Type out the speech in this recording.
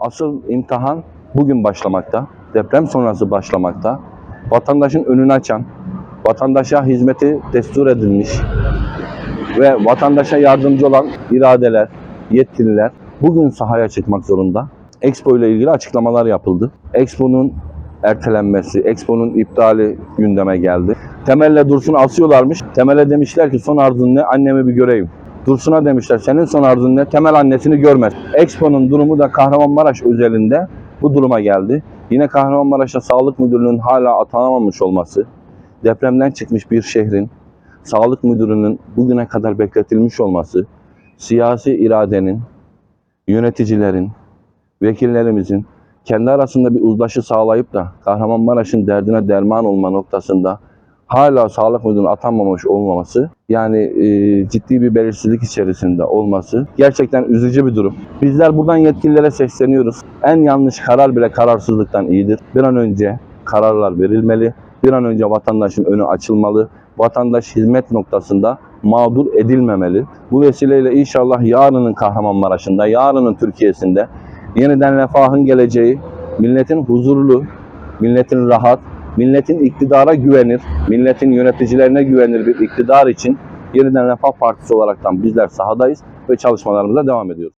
Asıl imtihan bugün başlamakta. Deprem sonrası başlamakta. Vatandaşın önünü açan, vatandaşa hizmeti destur edilmiş ve vatandaşa yardımcı olan iradeler, yetkililer bugün sahaya çıkmak zorunda. Expo ile ilgili açıklamalar yapıldı. Expo'nun ertelenmesi, Expo'nun iptali gündeme geldi. Temel'le Dursun'u asıyorlarmış. Temel'e demişler ki son arzun ne? Annemi bir göreyim. Dursun'a demişler senin son arzun ne? Temel annesini görmez. Expo'nun durumu da Kahramanmaraş özelinde bu duruma geldi. Yine Kahramanmaraş'ta Sağlık Müdürlüğü'nün hala atanamamış olması, depremden çıkmış bir şehrin Sağlık Müdürü'nün bugüne kadar bekletilmiş olması, siyasi iradenin, yöneticilerin, vekillerimizin kendi arasında bir uzlaşı sağlayıp da Kahramanmaraş'ın derdine derman olma noktasında hala sağlık müdürünün atanmamış olmaması yani e, ciddi bir belirsizlik içerisinde olması gerçekten üzücü bir durum. Bizler buradan yetkililere sesleniyoruz. En yanlış karar bile kararsızlıktan iyidir. Bir an önce kararlar verilmeli. Bir an önce vatandaşın önü açılmalı. Vatandaş hizmet noktasında mağdur edilmemeli. Bu vesileyle inşallah yarının Kahramanmaraş'ında, yarının Türkiye'sinde yeniden refahın geleceği, milletin huzurlu, milletin rahat, milletin iktidara güvenir, milletin yöneticilerine güvenir bir iktidar için yeniden Refah Partisi olaraktan bizler sahadayız ve çalışmalarımıza devam ediyoruz.